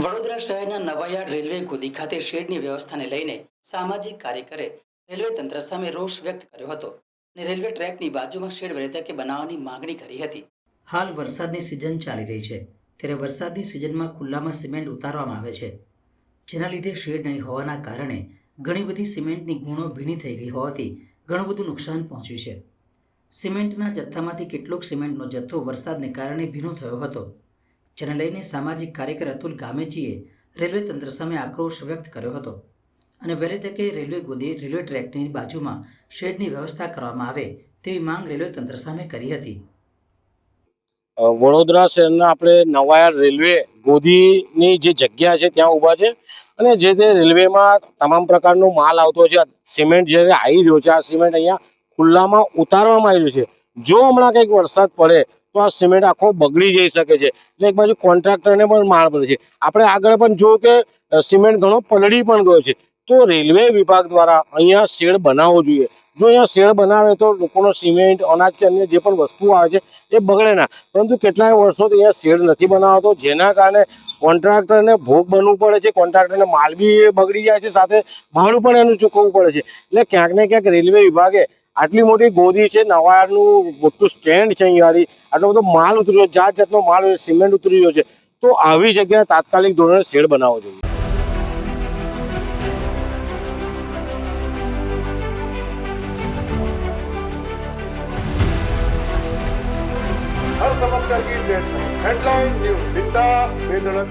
વડોદરા શહેરના નવાયાર્ડ રેલવે ગોદી ખાતે શેડની વ્યવસ્થાને લઈને સામાજિક કાર્યકરે રેલવે તંત્ર સામે રોષ વ્યક્ત કર્યો હતો અને રેલવે ટ્રેકની બાજુમાં શેડ તકે બનાવવાની માંગણી કરી હતી. હાલ વરસાદની સિઝન ચાલી રહી છે. ત્યારે વરસાદની સિઝનમાં ખુલ્લામાં સિમેન્ટ ઉતારવામાં આવે છે. જેના લીધે શેડ નહીં હોવાના કારણે ઘણી બધી સિમેન્ટની ગુણો ભીની થઈ ગઈ હોવાથી ઘણું બધું નુકસાન પહોંચ્યું છે. સિમેન્ટના જથ્થામાંથી કેટલોક સિમેન્ટનો જથ્થો વરસાદને કારણે ભીનો થયો હતો. જેને લઈને સામાજિક કાર્યકર અતુલ ગામેચીએ રેલવે તંત્ર સામે આક્રોશ વ્યક્ત કર્યો હતો અને વહેલી તકે રેલવે ગોદી, રેલવે ટ્રેકની બાજુમાં શેડની વ્યવસ્થા કરવામાં આવે તેવી માંગ રેલવે તંત્ર સામે કરી હતી. વડોદરા શહેરના આપણે નવાયા રેલવે ગોદીની જે જગ્યા છે ત્યાં ઊભા છે અને જે તે રેલવેમાં તમામ પ્રકારનો માલ આવતો છે. સિમેન્ટ જે આવી રહ્યો છે, આ સિમેન્ટ અહીંયા ખુલ્લામાં ઉતારવામાં આવ્યું છે. જો હમણાં કંઈક વરસાદ પડે, તો આ સિમેન્ટ આખો બગડી જઈ શકે છે. એટલે એક બાજુ કોન્ટ્રાક્ટરને પણ માર પડે છે. આપણે આગળ પણ જોયું કે સિમેન્ટ ઘણો પલળી પણ ગયો છે. તો રેલવે વિભાગ દ્વારા અહીંયા શેડ બનાવવો જોઈએ. જો અહીંયા શેડ બનાવે તો લોકોનો સિમેન્ટ, અનાજ કે અન્ય જે પણ વસ્તુઓ આવે છે, એ બગડે ના. પરંતુ કેટલાય વર્ષોથી અહીંયા શેડ નથી બનાવતો, જેના કારણે કોન્ટ્રાક્ટરને ભોગ બનવું પડે છે. કોન્ટ્રાક્ટરને માલ બી બગડી જાય છે. સાથે ભાડું પણ એનું ચૂકવવું પડે છે. એટલે ક્યાંક ને ક્યાંક રેલવે વિભાગે આટલી મોટી ગોદી છે નવાયાળનું મોટું સ્ટેન્ડ છે અહીંયાળી આટલો બધો માલ ઉતરી રહ્યો જાત જાતનો માલ સિમેન્ટ ઉતરી રહ્યો છે. તો આવી જગ્યાએ તાત્કાલિક ધોરણે શેડ બનાવવો જોઈએ. Headline news